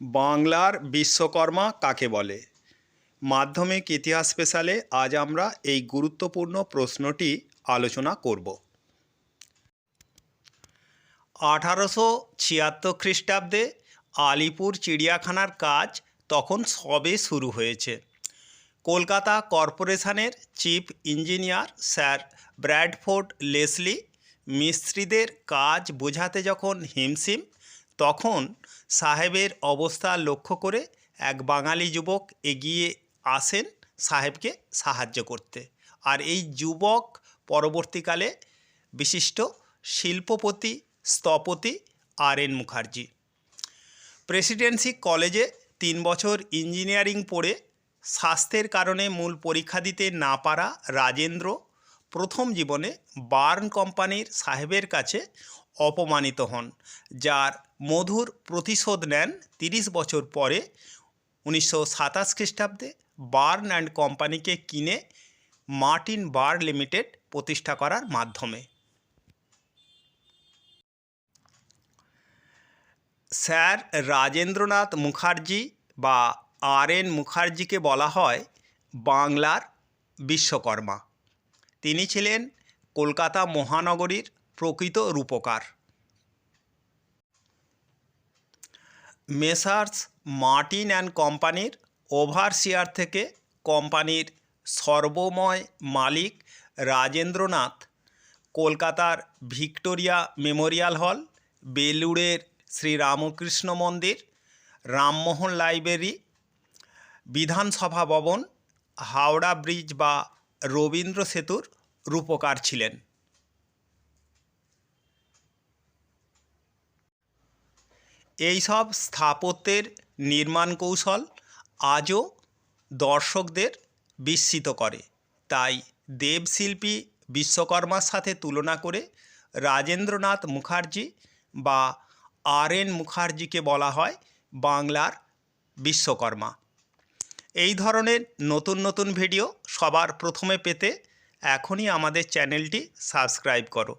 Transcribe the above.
বাংলার বিশ্বকর্মা কাকে বলে? মাধ্যমিক ইতিহাস স্পেশালে আজ আমরা এই গুরুত্বপূর্ণ প্রশ্নটি আলোচনা করব। আঠারোশো ছিয়াত্তর খ্রিস্টাব্দে আলিপুর চিড়িয়াখানার কাজ তখন সবে শুরু হয়েছে। কলকাতা কর্পোরেশনের chief engineer sir Bradford Leslie মিস্ত্রিদের কাজ বোঝাতে যখন হিমশিম তখন সাহেবের অবস্থা লক্ষ্য করে এক বাঙালি যুবক এগিয়ে আসেন সাহেবকে সাহায্য করতে। আর এই যুবক পরবর্তীকালে বিশিষ্ট শিল্পপতি স্থপতি আর এন মুখার্জি। প্রেসিডেন্সি কলেজে তিন বছর ইঞ্জিনিয়ারিং পড়ে স্বাস্থ্যের কারণে মূল পরীক্ষা দিতে না পারা রাজেন্দ্র প্রথম জীবনে বার্ন কোম্পানির সাহেবের কাছে অপমানিত হন, যার মধুর প্রতিশোধ নেন তিরিশ বছর পরে উনিশশো সাতাশ খ্রিস্টাব্দে বার্ন অ্যান্ড কোম্পানিকে কিনে মার্টিন বার লিমিটেড প্রতিষ্ঠা করার মাধ্যমে। স্যার রাজেন্দ্রনাথ মুখার্জি বা আর এন মুখার্জিকে বলা হয় বাংলার বিশ্বকর্মা। তিনি ছিলেন কলকাতা মহানগরীর প্রকৃত রূপকার। মেসার্স, মার্টিন অ্যান্ড কোম্পানির ওভারসিয়ার থেকে কোম্পানির সর্বময় মালিক রাজেন্দ্রনাথ, কলকাতার ভিক্টোরিয়া মেমোরিয়াল হল, বেলুড়ের শ্রীরামকৃষ্ণ মন্দির, রামমোহন লাইব্রেরি, বিধানসভা ভবন, হাওড়া ব্রিজ বা রবীন্দ্র সেতুর রূপকার ছিলেন। এই সব স্থাপত্যের নির্মাণ কৌশল আজও দর্শকদের বিস্মিত করে। তাই দেবশিল্পী বিশ্বকর্মার সাথে তুলনা করে রাজেন্দ্রনাথ মুখার্জি বা আর এন মুখার্জিকে বলা হয় বাংলার বিশ্বকর্মা। এই ধরনের নতুন নতুন ভিডিও সবার প্রথমে পেতে এখনই আমাদের চ্যানেলটি সাবস্ক্রাইব করো।